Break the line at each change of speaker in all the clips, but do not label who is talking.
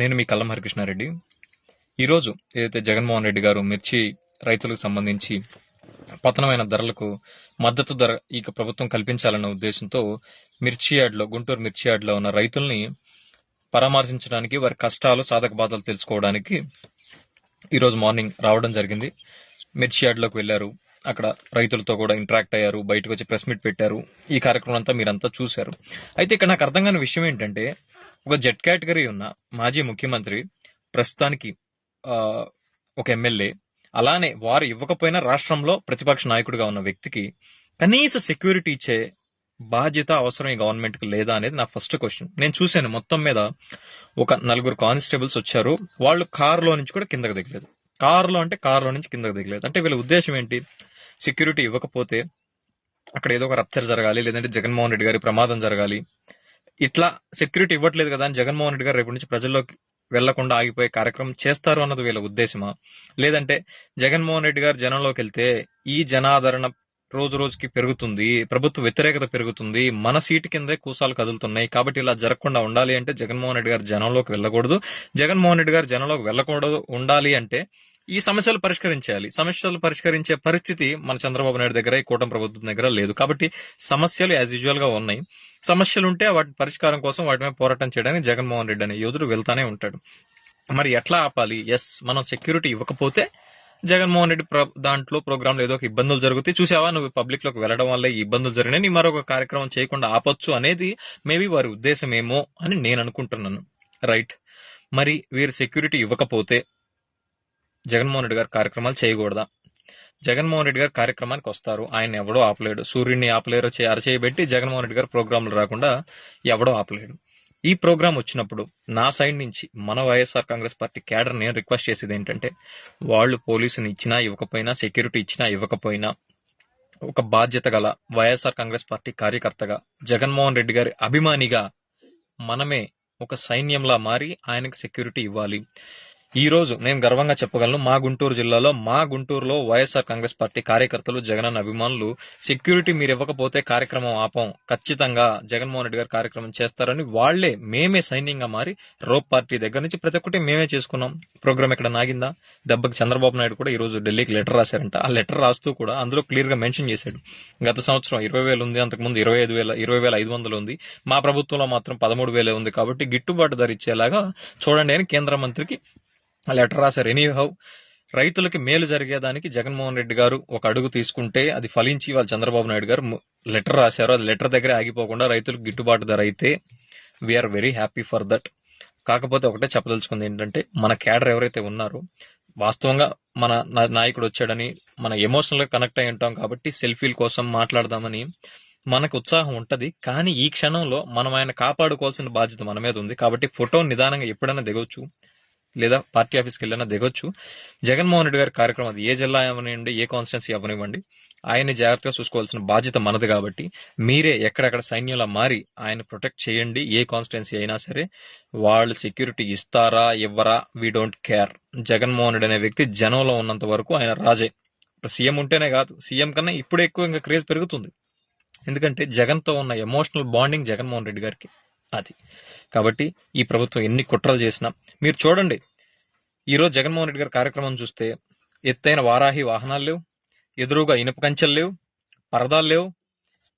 నేను మీ కల్లం హరికృష్ణారెడ్డి. ఈరోజు ఏదైతే జగన్మోహన్ రెడ్డి గారు మిర్చి రైతులకు సంబంధించి పతనమైన ధరలకు మద్దతు ధర ఇక ప్రభుత్వం కల్పించాలన్న ఉద్దేశంతో మిర్చి యార్డ్లో గుంటూరు మిర్చి యార్డ్లో ఉన్న రైతుల్ని పరామర్శించడానికి వారి కష్టాలు సాధక బాధలు తెలుసుకోవడానికి ఈరోజు మార్నింగ్ రావడం జరిగింది. మిర్చి యార్డ్లోకి వెళ్ళారు. అక్కడ రైతులతో కూడా ఇంటరాక్ట్ అయ్యారు. బయటకు వచ్చి ప్రెస్ మీట్ పెట్టారు. ఈ కార్యక్రమం అంతా మీరంతా చూశారు. అయితే ఇక్కడ నాకు అర్థం కాని విషయం ఏంటంటే ఒక జెడ్ కేటగిరీ ఉన్న మాజీ ముఖ్యమంత్రి ప్రస్తుతానికి ఒక ఎమ్మెల్యే. అలానే వారు ఇవ్వకపోయినా రాష్ట్రంలో ప్రతిపక్ష నాయకుడిగా ఉన్న వ్యక్తికి కనీస సెక్యూరిటీ ఇచ్చే బాధ్యత అవసరం ఈ గవర్నమెంట్కి లేదా అనేది నా ఫస్ట్ క్వశ్చన్ నేను చూశాను మొత్తం మీద ఒక నలుగురు కానిస్టేబుల్స్ వచ్చారు. వాళ్ళు కారులో నుంచి కూడా కిందకు దిగలేదు. కారులో అంటే కారులో నుంచి కిందకు దిగలేదు. అంటే వీళ్ళ ఉద్దేశం ఏంటి? సెక్యూరిటీ ఇవ్వకపోతే అక్కడ ఏదో ఒక రప్చర్ జరగాలి లేదంటే జగన్మోహన్ రెడ్డి గారి ప్రమాదం జరగాలి ఇట్లా సెక్యూరిటీ ఇవ్వట్లేదు కదా అని జగన్మోహన్ రెడ్డి గారు రేపు నుంచి ప్రజల్లోకి వెళ్ళకుండా ఆగిపోయే కార్యక్రమం చేస్తారు అన్నది వీళ్ళ ఉద్దేశమా? లేదంటే జగన్మోహన్ రెడ్డి గారు జనంలోకి వెళ్తే ఈ జనాదరణ రోజు రోజుకి పెరుగుతుంది ప్రభుత్వ వ్యతిరేకత పెరుగుతుంది మన సీటు కిందే కూసాలు కదులుతున్నాయి కాబట్టి ఇలా జరగకుండా ఉండాలి అంటే జగన్మోహన్ రెడ్డి గారు జనంలోకి వెళ్ళకూడదు. జగన్మోహన్ రెడ్డి గారు జనంలోకి వెళ్ళకూడదు ఉండాలి అంటే ఈ సమస్యలు పరిష్కరించాలి. సమస్యలు పరిష్కరించే పరిస్థితి మన చంద్రబాబు నాయుడు దగ్గర ఈ కూటమి ప్రభుత్వం దగ్గర లేదు. కాబట్టి సమస్యలు యాజ్ యూజువల్గా ఉన్నాయి. సమస్యలు ఉంటే వాటి పరిష్కారం కోసం వాటి మీద పోరాటం చేయడానికి జగన్మోహన్ రెడ్డి అనే యోధుడు వెళ్తానే ఉంటాడు. మరి ఎట్లా ఆపాలి? ఎస్ మనం సెక్యూరిటీ ఇవ్వకపోతే జగన్మోహన్ రెడ్డి ప్ర- దాంట్లో ప్రోగ్రాంలో ఏదో ఒక ఇబ్బందులు జరుగుతాయి. చూసావా? నువ్వు పబ్లిక్లోకి వెళ్ళడం వల్ల ఈ ఇబ్బందులు జరిగినాయి. నీ మరొక కార్యక్రమం చేయకుండా ఆపొచ్చు అనేది మేబీ వారి ఉద్దేశం ఏమో అని నేను అనుకుంటున్నాను. రైట్ మరి వీరు సెక్యూరిటీ ఇవ్వకపోతే జగన్మోహన్ రెడ్డి గారు కార్యక్రమాలు చేయకూడదా? జగన్మోహన్ రెడ్డి గారు కార్యక్రమానికి వస్తారు. ఆయన ఎవడో ఆపలేడు. సూర్యుడిని ఆపలేరు చే- అరచేయబెట్టి జగన్మోహన్ రెడ్డి గారు ప్రోగ్రాంలు రాకుండా ఎవడో ఆపలేడు. ఈ ప్రోగ్రాం వచ్చినప్పుడు నా సైడ్ నుంచి మన వైఎస్ఆర్ కాంగ్రెస్ పార్టీ క్యాడర్ నేను రిక్వెస్ట్ చేసేది ఏంటంటే వాళ్ళు పోలీసుని ఇచ్చినా ఇవ్వకపోయినా సెక్యూరిటీ ఇచ్చినా ఇవ్వకపోయినా ఒక బాధ్యత గల వైఎస్ఆర్ కాంగ్రెస్ పార్టీ కార్యకర్తగా జగన్మోహన్ రెడ్డి గారి అభిమానిగా మనమే ఒక సైన్యంలా మారి ఆయనకు సెక్యూరిటీ ఇవ్వాలి. ఈ రోజు నేను గర్వంగా చెప్పగలను మా గుంటూరు జిల్లాలో మా గుంటూరులో వైఎస్ఆర్ కాంగ్రెస్ పార్టీ కార్యకర్తలు జగనన్న అభిమానులు సెక్యూరిటీ మీరు ఇవ్వకపోతే కార్యక్రమం ఆపం. ఖచ్చితంగా జగన్మోహన్ రెడ్డి గారు కార్యక్రమం చేస్తారని వాళ్ళే మేమే సైన్యంగా మారి రోప్ పార్టీ దగ్గర నుంచి ప్రతి ఒక్కటి మేమే చేసుకున్నాం. ప్రోగ్రామ్ ఎక్కడ నాగిందా? దెబ్బకి చంద్రబాబు నాయుడు కూడా ఈ రోజు ఢిల్లీకి లెటర్ రాశారంట. ఆ లెటర్ రాస్తూ కూడా అందులో క్లియర్గా మెన్షన్ చేశాడు. గత సంవత్సరం ఇరవై వేలు ఉంది అంతకుముందు ఇరవై ఐదు వేల ఇరవై వేల ఐదు వందలు ఉంది. మా ప్రభుత్వంలో మాత్రం పదమూడు వేలే ఉంది కాబట్టి గిట్టుబాటు ధర ఇచ్చేలాగా చూడండి అని కేంద్ర మంత్రికి లెటర్ రాశారు. ఎనీ హౌ రైతులకి మేలు జరిగేదానికి జగన్మోహన్ రెడ్డి గారు ఒక అడుగు తీసుకుంటే అది ఫలించి వాళ్ళు చంద్రబాబు నాయుడు గారు లెటర్ రాశారు. అది లెటర్ దగ్గర ఆగిపోకుండా రైతులకు గిట్టుబాటు ధర అయితే we're very happy for that కాకపోతే ఒకటే చెప్పదలుచుకుంది ఏంటంటే మన క్యాడర్ ఎవరైతే ఉన్నారో వాస్తవంగా మన నాయకుడు వచ్చాడని మన ఎమోషనల్గా కనెక్ట్ అయి ఉంటాం కాబట్టి సెల్ఫీల కోసం మాట్లాడదామని మనకు ఉత్సాహం ఉంటది. కానీ ఈ క్షణంలో మనం ఆయన కాపాడుకోవాల్సిన బాధ్యత మన మీద ఉంది. కాబట్టి ఫోటో నిదానంగా ఎప్పుడైనా దిగొచ్చు. లేదా పార్టీ ఆఫీస్కి వెళ్ళినా దిగొచ్చు. జగన్మోహన్ రెడ్డి గారి కార్యక్రమం అది ఏ జిల్లా అవనివ్వండి ఏ కాన్స్టిట్యున్సీ అవనివ్వండి ఆయన్ని జాగ్రత్తగా చూసుకోవాల్సిన బాధ్యత మనది కాబట్టి మీరే ఎక్కడెక్కడ సైన్యంలా మారి ఆయన ప్రొటెక్ట్ చేయండి. ఏ కాన్స్టిట్యున్సీ అయినా సరే వాళ్ళు సెక్యూరిటీ ఇస్తారా ఇవ్వరా? We don't care Jaganmohan Reddy అనే వ్యక్తి జనంలో ఉన్నంత వరకు ఆయన రాజే. సీఎం ఉంటేనే కాదు. సీఎం కన్నా ఇప్పుడు ఎక్కువ ఇంకా క్రేజ్ పెరుగుతుంది. ఎందుకంటే జగన్తో ఉన్న ఎమోషనల్ బాండింగ్ జగన్మోహన్ రెడ్డి గారికి. అది. కాబట్టి ఈ ప్రభుత్వం ఎన్ని కుట్రలు చేసినా మీరు చూడండి ఈరోజు జగన్మోహన్ రెడ్డి గారి కార్యక్రమం చూస్తే ఎత్తైన వారాహి వాహనాలు లేవు ఎదురుగా ఇనుప కంచెలు లేవు పరదాలు లేవు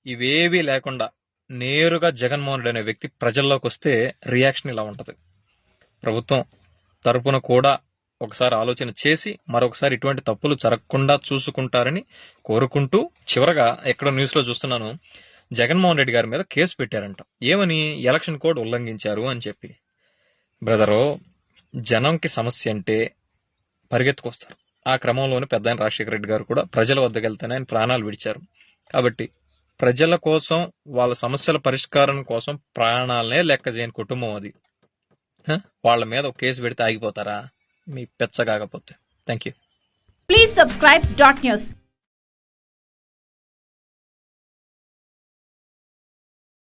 ఇవేవీ లేకుండా నేరుగా జగన్మోహన్ రెడ్డి అనే వ్యక్తి ప్రజల్లోకి వస్తే రియాక్షన్ ఇలా ఉంటుంది. ప్రభుత్వం తరపున కూడా ఒకసారి ఆలోచన చేసి మరొకసారి ఇటువంటి తప్పులు జరగకుండా చూసుకుంటారని కోరుకుంటూ చివరగా ఎక్కడో న్యూస్లో చూస్తున్నాను. జగన్మోహన్ రెడ్డి గారి మీద కేసు పెట్టారంట. ఏమని? ఎలక్షన్ కోడ్ ఉల్లంఘించారు అని చెప్పి. బ్రదరు జనంకి సమస్య అంటే పరిగెత్తుకొస్తారు. ఆ క్రమంలోనే పెద్ద ఆయన రాజశేఖర రెడ్డి గారు కూడా ప్రజల వద్దకు వెళ్తేనే ఆయన ప్రాణాలు విడిచారు. కాబట్టి ప్రజల కోసం వాళ్ళ సమస్యల పరిష్కారం కోసం ప్రాణాలనే లెక్క చేయని కుటుంబం అది. వాళ్ళ మీద ఒక కేసు పెడితే ఆగిపోతారా? మీ పెచ్చ కాకపోతే. Thank you
please subscribe dot news.